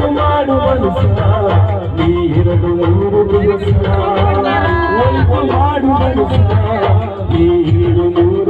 ಉಂಟು ಮಾಡುವನು ಈ ಎರಡು ಮೂರು ದಿವಸ. ಉಂಟು ಮಾಡುವನು ಈ ಎರಡು ಮೂರು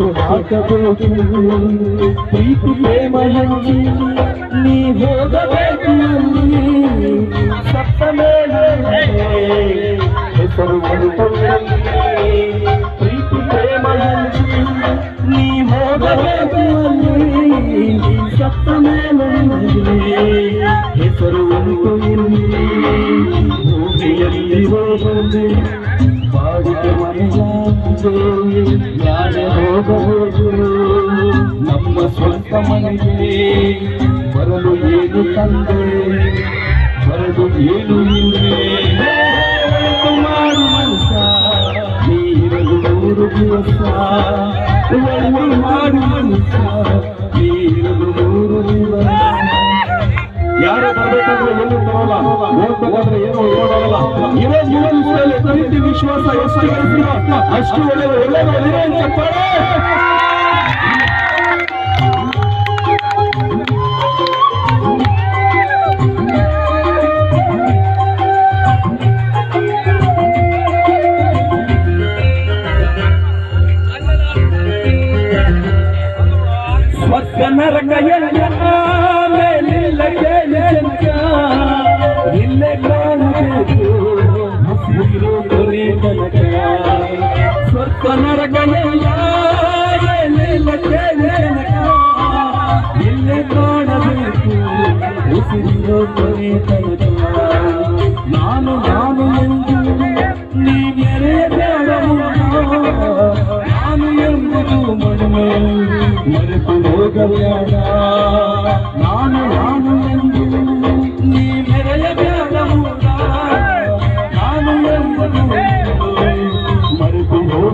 ನಗು ನಗುನ ಮಾಡಬೇಕು ವೇಷವೆಂಬನಂತೆ ನೀನು ಸುತ್ತು ಹಾಕಬೇಕು ಬಹುದಿನದ ಸಂಸೆ ನಗು ನಗುನ ಮಾಡಬೇಕು ವೇಷವೆಂಬನಂತೆ ನೀನು ಸುತ್ತು ಹಾಕಬೇಕು ಪ್ರೀತಿ ಪ್ರೇಮ ಹಂಚಿ ನೀ ಹೋಗಬೇಕು ಅಲ್ಲಿ ಸಪ್ತ ಮೇಲೆ ಹೆಸರು ಬರುತ್ತದೆ ಪ್ರೀತಿ ಪ್ರೇಮ ಹಂಚಿ ನೀ ಹೋಗಬೇಕು ಯಾರೇ ಹೋಗಬೇಕು ನಮ್ಮ ಸ್ವಂತ ಮನೆಗೆ ಬರಲು ಏನು ತಂದೆ? ಬರಲು ಏನು ಹಿಂದೆ? ಮಾಡು ಮನಸ ದಿವಸ ಯಾರು ಬರ್ಬೇಕಂದ್ರೆ ಎಲ್ಲೂ ಬರೋಲ್ಲ ಓದ್ಬೇಕಾದ್ರೆ ಏನು ಓಡೋಲ್ಲ ಇರೋ ಜೀವನದಲ್ಲಿ ಪ್ರೀತಿ ವಿಶ್ವಾಸ ಎಷ್ಟು ಇರುತ್ತೋ ಅಷ್ಟು ಒಳ್ಳೆಯದು ಒಳ್ಳೆಯದು ಒಳ್ಳೆಯ ಚಪ್ಪಾಳೆ ಸ್ವರ್ಗ ನರಕ ಎಲ್ಲ ಹಸಿರು ಕೊನೆ ತನಕ ಸ್ವರ್ಗ ನರಕ ಎಲ್ಲ ಮೇಲಿಲ್ಲ ಕೇಳಿ ಜನಕ ಇಲ್ಲೇ ಕಾಣಬೇಕು ಉಸಿರಿರೋ ಕೊನೆ ತನಕ ನಾನು ನಾನು ಎಂದು ನೀ ಮೆರೆಯಬೇಡ ನಾನು ಎಂಬುದು ಮಣ್ಣು ಮರೆತು ಹೋಗಬೇಡ ನಾನು ನಾನು ಎಂದು